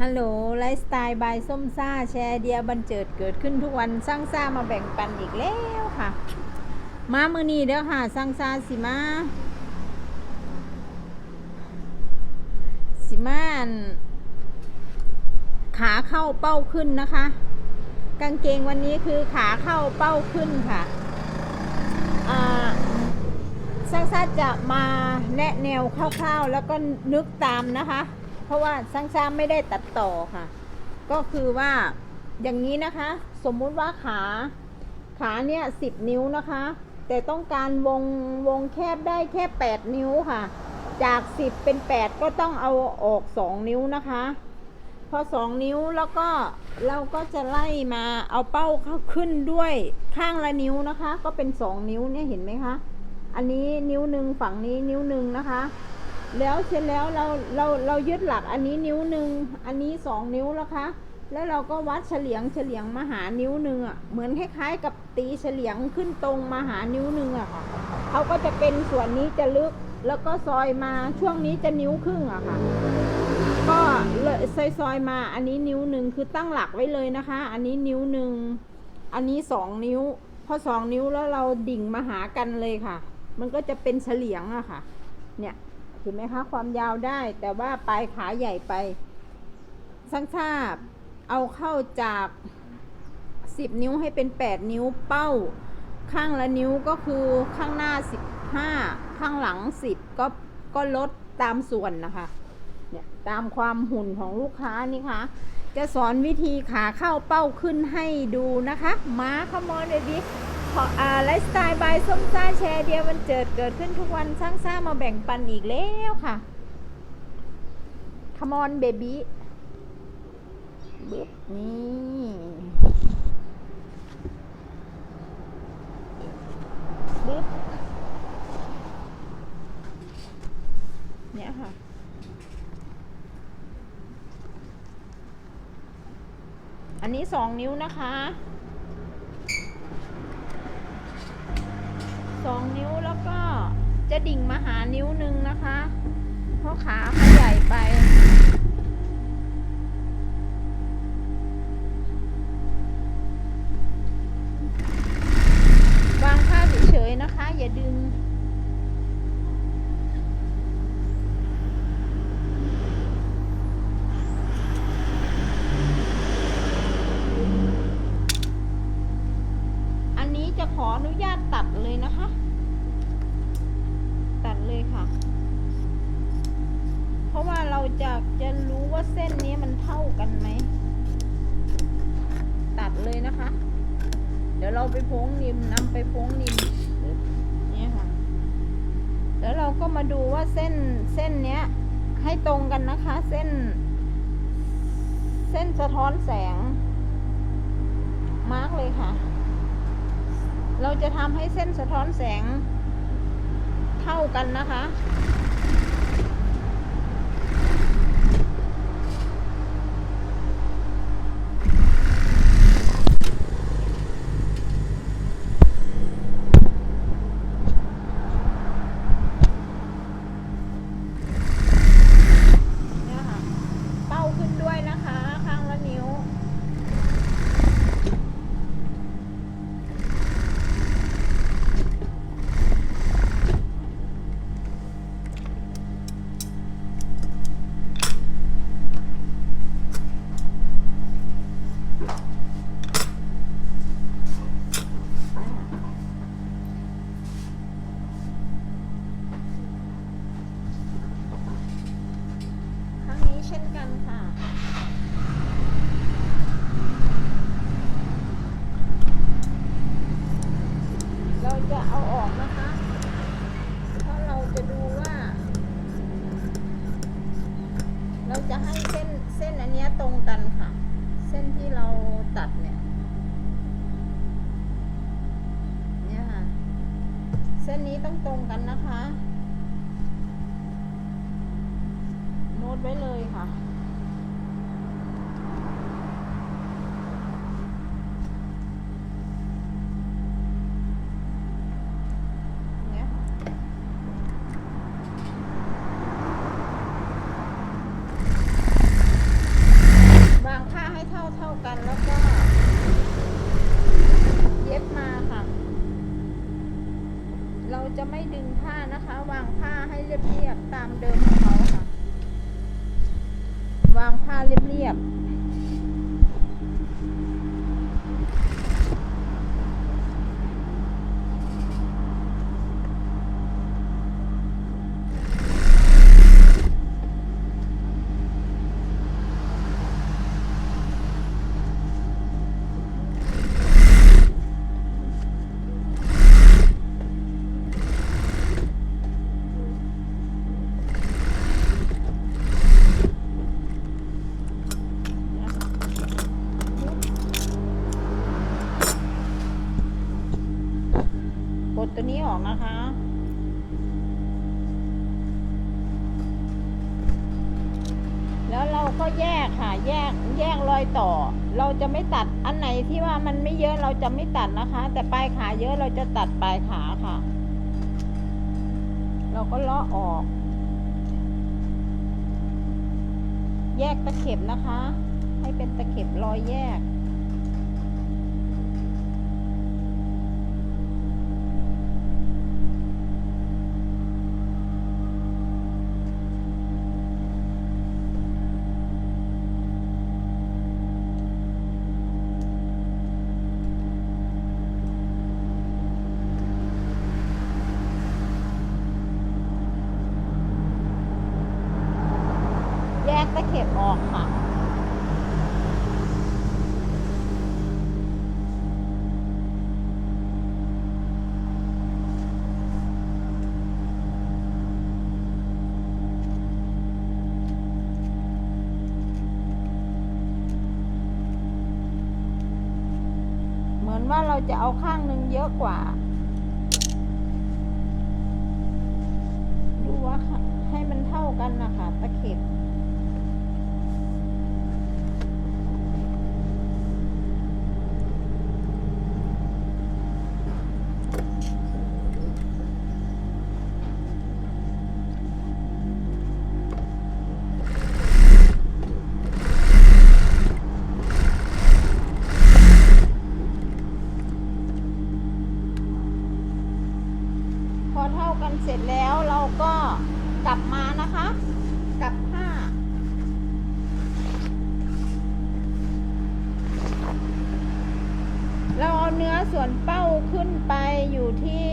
ฮัลโหลไลฟ์สไตล์บายส้มซ่าแชร์เดียบันเจิดเกิดขึ้นทุกวันสร้างซ่ามาแบ่งปันอีกแล้วค่ะ มามือนี้เด้อค่ะสร้างซ่าสิมาสิมาขาเข้าเป้าขึ้นนะคะ กางเกงวันนี้คือขาเข้าเป้าขึ้นค่ะสร้างซ่าจะมาแนะแนวคร่าวๆ แล้วก็นึกตามนะคะ เพราะว่าสร้างซ่าไม่ได้ตัดต่อค่ะ ก็คือว่าอย่างนี้นะคะ สมมุติว่าขาขาเนี่ยสิบนิ้วนะคะ แต่ต้องการวงวงแคบได้แค่8นิ้วค่ะ จาก10เป็น8ก็ต้องเอาออก2นิ้วนะคะ พอ2นิ้วแล้วก็เราก็จะไล่มาเอาเป้าเข้าขึ้นด้วยข้างละนิ้วนะคะ ก็เป็น2นิ้วเนี่ยเห็นไหมคะอันนี้นิ้วหนึ่งฝั่งนี้นิ้วหนึ่งนะคะ แล้วเสร็จแล้วเราเราเรายึดหลักอันนี้นิ้วหนึ่งอันนี้สองนิ้วแล้วคะ แล้วเราก็วัดเฉลียงเฉลียงมาหานิ้วหนึ่งอะเหมือนคล้ายๆกับตีเฉลียงขึ้นตรงมาหานิ้วหนึ่งอะค่ะเขาก็จะเป็นส่วนนี้จะลึกแล้วก็ซอยมาช่วงนี้จะนิ้วครึ่งอะค่ะ ก็เลยซอยๆมาอันนี้นิ้วหนึ่งคือตั้งหลักไว้เลยนะคะ อันนี้นิ้วหนึ่งอันนี้สองนิ้ว พอสองนิ้วแล้วเราดิ่งมาหากันเลยค่ะ มันก็จะเป็นเฉลียงอะค่ะ เนี่ย เห็นไหมคะ ความยาวได้ แต่ว่าปลายขาใหญ่ไปสร้างชาบเอาเข้าจากสิบนิ้วให้เป็นแปดนิ้วเป้า ข้างละนิ้วก็คือข้างหน้าสิบห้าข้างหลังสิบก็ก็ลดตามส่วนนะคะเนี่ยตามความหุ่นของลูกค้านี่ค่ะจะสอนวิธีขาเข้าเป้าขึ้นให้ดูนะคะมาขมอนเลยดิ ขออ่าไลฟ์สไตล์บายส้มซ่าแชร์เดียวมันเจิดเกิดขึ้นทุกวันสร้างซ่ามาแบ่งปันอีกแล้วค่ะขมอนเบบี้บึ๊บนี่บึ๊บเนี่ยค่ะอันนี้สองนิ้วนะคะ สองนิ้วแล้วก็จะดิ่งมาหานิ้วหนึ่งนะคะ เพราะขาเขาใหญ่ไป เลยนะคะ เดี๋ยวเราไปโพงนิมนำไปโพงนิมเนี่ยค่ะ แล้วเราก็มาดูว่าเส้นเส้นเนี้ย ให้ตรงกันนะคะ เส้น เส้นสะท้อนแสง มาร์กเลยค่ะ เราจะทำให้เส้นสะท้อนแสงเท่ากันนะคะ เนี่ยค่ะ เป้าขึ้นด้วยนะคะ ข้างละนิ้ว ครั้งนี้เช่นกันค่ะ เราจะเอาออกนะคะ เพราะเราจะดูว่า เราจะให้เส้นเส้นอันเนี้ยตรงกันค่ะ เส้นที่เราตัดเนี่ย เนี่ยค่ะ เส้นนี้ต้องตรงกันนะคะ โน้ตไว้เลยค่ะ จะไม่ดึงผ้านะคะ วางผ้าให้เรียบๆตามเดิมของเขาค่ะ วางผ้าเรียบเรียบ ต่อ เราจะไม่ตัดอันไหนที่ว่ามันไม่เยอะเราจะไม่ตัดนะคะ แต่ปลายขาเยอะเราจะตัดปลายขาค่ะ เราก็เลาะออก แยกตะเข็บนะคะ ให้เป็นตะเข็บรอยแยก ตะเข็บออกค่ะ เหมือนว่าเราจะเอาข้างหนึ่งเยอะกว่าดูว่าค่ะให้มันเท่ากันนะคะตะเข็บ กลับมานะคะ กลับห้าเราเอาเนื้อส่วนเป้าขึ้นไปอยู่ที่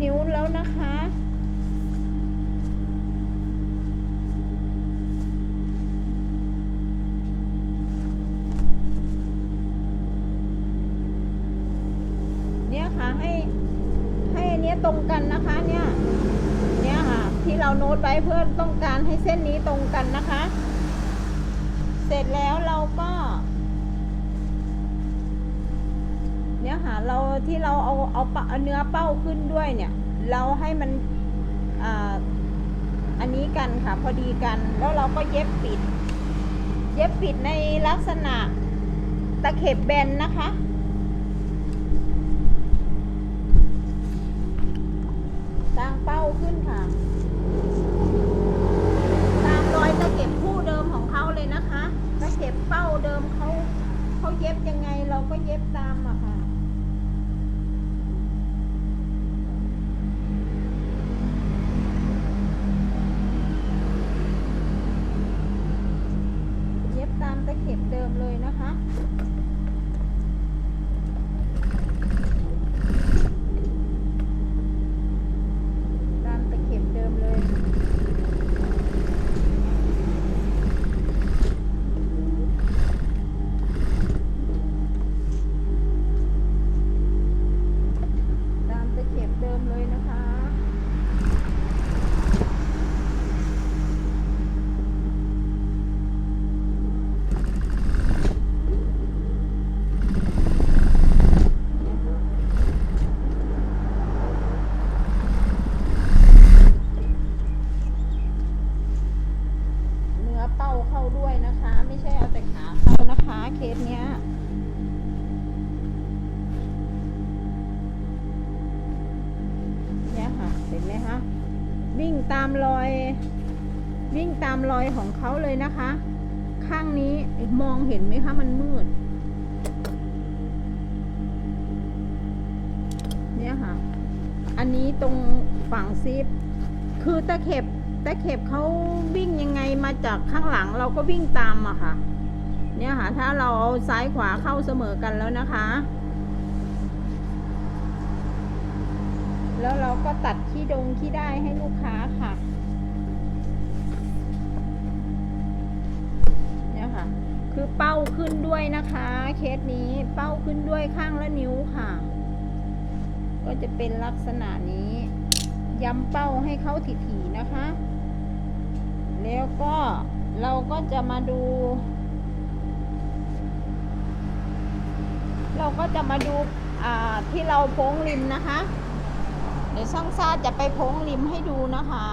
นิ้วแล้วนะคะ โน้ตไว้เพื่อต้องการให้เส้นนี้ตรงกันนะคะ เสร็จแล้วเราก็ เนี่ยค่ะเราที่เราเอาเอาเนื้อเป้าขึ้นด้วยเนี่ย เราให้มันอ่าอันนี้กันค่ะพอดีกันแล้วเราก็เย็บปิด เย็บปิดในลักษณะตะเข็บแบนนะคะสร้งเป้าขึ้นค่ะ ตามรอยตะเข็บคู่เดิมของเขาเลยนะคะ ตะเข็บเป้าเดิมเขาเขาเย็บยังไง เย็บตามอะค่ะ เข้าด้วยนะคะ ไม่ใช่เอาแต่ขาเข้านะคะเคสเนี้ยเนี่ยค่ะเห็นไหมคะวิ่งตามรอย วิ่งตามรอยของเขาเลยนะคะ ข้างนี้มองเห็นไหมคะมันมืด เนี่ยค่ะ อันนี้ตรงฝั่งซิปคือตะเข็บ ตะเข็บเขาวิ่งยังไงมาจากข้างหลังเราก็วิ่งตามอะค่ะ เนี่ยค่ะ ถ้าเราเอาซ้ายขวาเข้าเสมอกันแล้วนะคะ แล้วเราก็ตัดขี้ดงขี้ได้ให้ลูกค้าค่ะ เนี่ยค่ะ คือเป้าขึ้นด้วยนะคะ เคสนี้เป้าขึ้นด้วยข้างละนิ้วค่ะ ก็จะเป็นลักษณะนี้ ย้ำเป้าให้เขาถี่ๆนะคะ แล้วก็เราก็จะมาดู เราก็จะมาดูาที่เราโพ้งริมนะคะ เดี๋ยวช่างซาจะไปโพ้งริมให้ดูนะคะ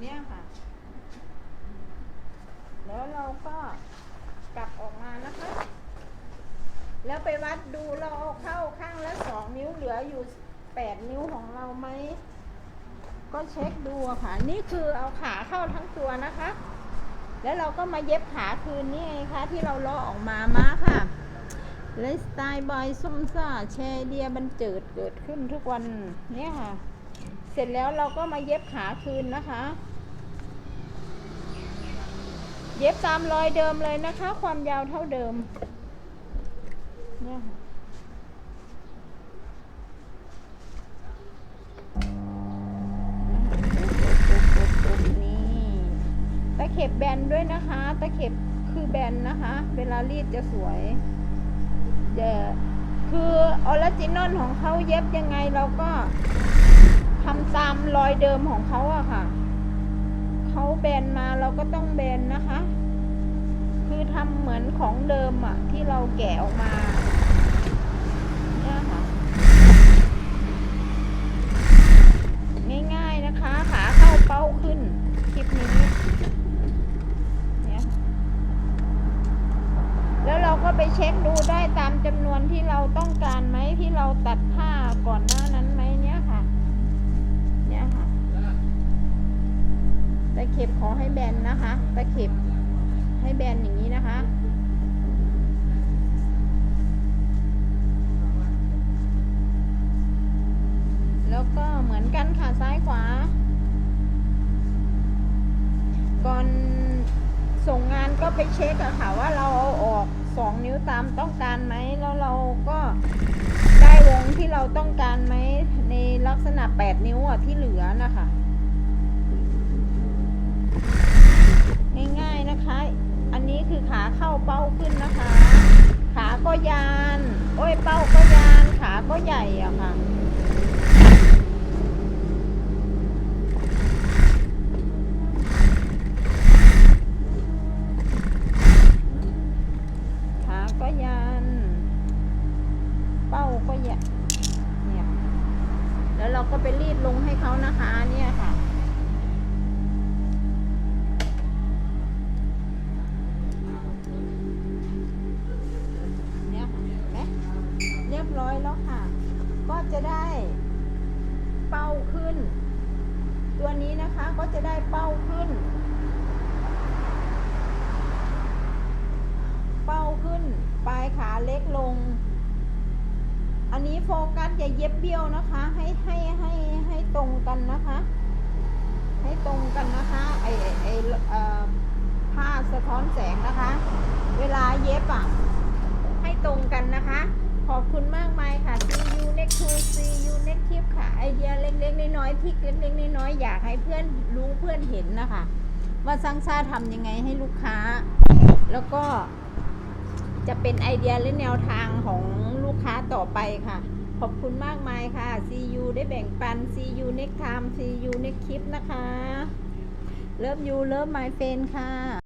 เนี่ยค่ะ แล้วเราก็กลับออกมานะคะ แล้วไปวัดดูเราเอาเข้าข้างละสองนิ้วเหลืออยู่แปดนิ้วของเราไหม ก็เช็คดูค่ะ นี่คือเอาขาเข้าทั้งตัวนะคะ แล้วเราก็มาเย็บขาคืนนี่ไงคะที่เราเลาะออกมามาค่ะเลสไตล์บอยส้มซ่าแชร์เดียบันเจิดเกิดขึ้นทุกวันเนี่ยค่ะ เสร็จแล้วเราก็มาเย็บขาคืนนะคะ เย็บตามรอยเดิมเลยนะคะ ความยาวเท่าเดิมเนี่ยนี่ตะเข็บแบนด้วยนะคะ ตะเข็บคือแบนนะคะ เวลารีดจะสวยเดคือออริจินอลของเขาเย็บยังไงเราก็ ทำตามรอยเดิมของเขาอะค่ะ เขาแบนมาเราก็ต้องแบนนะคะ คือทำเหมือนของเดิมอะที่เราแกะออกมาเนี่ยค่ะ ง่ายๆนะคะขาเข้าเป้าขึ้นคลิปนี้เนี่ยแล้วเราก็ไปเช็คดูได้ตามจำนวนที่เราต้องการไหมที่เราตัดผ้าก่อนหน้านั้น ตะเข็บขอให้แบนนะคะ ตะเข็บให้แบนอย่างนี้นะคะแล้วก็เหมือนกันค่ะซ้ายขวา ก่อนส่งงานก็ไปเช็คอะค่ะว่าเราเอาออกสองนิ้วตามต้องการไหมแล้วเราก็ได้วงที่เราต้องการไหมในลักษณะ 8 นิ้วอะที่เหลือนะคะ ยาน โอ้ยเป้าก็ยาน ขาก็ใหญ่อะค่ะ อยแล้วค่ะ ก็จะได้เป้าขึ้น ตัวนี้นะคะก็จะได้เป้าขึ้น เป้าขึ้น ปลายขาเล็กลง อันนี้โฟกัสอย่าเย็บเบี้ยวนะคะ ให้ให้ให้ให้ตรงกันนะคะ ให้ตรงกันนะคะไอไอเอ่อผ้าสะท้อนแสงนะคะ เวลาเย็บอะให้ตรงกันนะคะ ขอบคุณมากมายค่ะ see you next to see you next clip ค่ะ ไอเดียเล็กๆ น้อยๆทริกเล็กๆ น้อยๆ อยากให้เพื่อนรู้เพื่อนเห็นนะคะ ว่าซังซ่าทำยังไงให้ลูกค้า แล้วก็จะเป็นไอเดียและแนวทางของลูกค้าต่อไปค่ะ ขอบคุณมากมายค่ะ see you ได้แบ่งปัน see you next time see you next clip นะคะ love you love my friend ค่ะ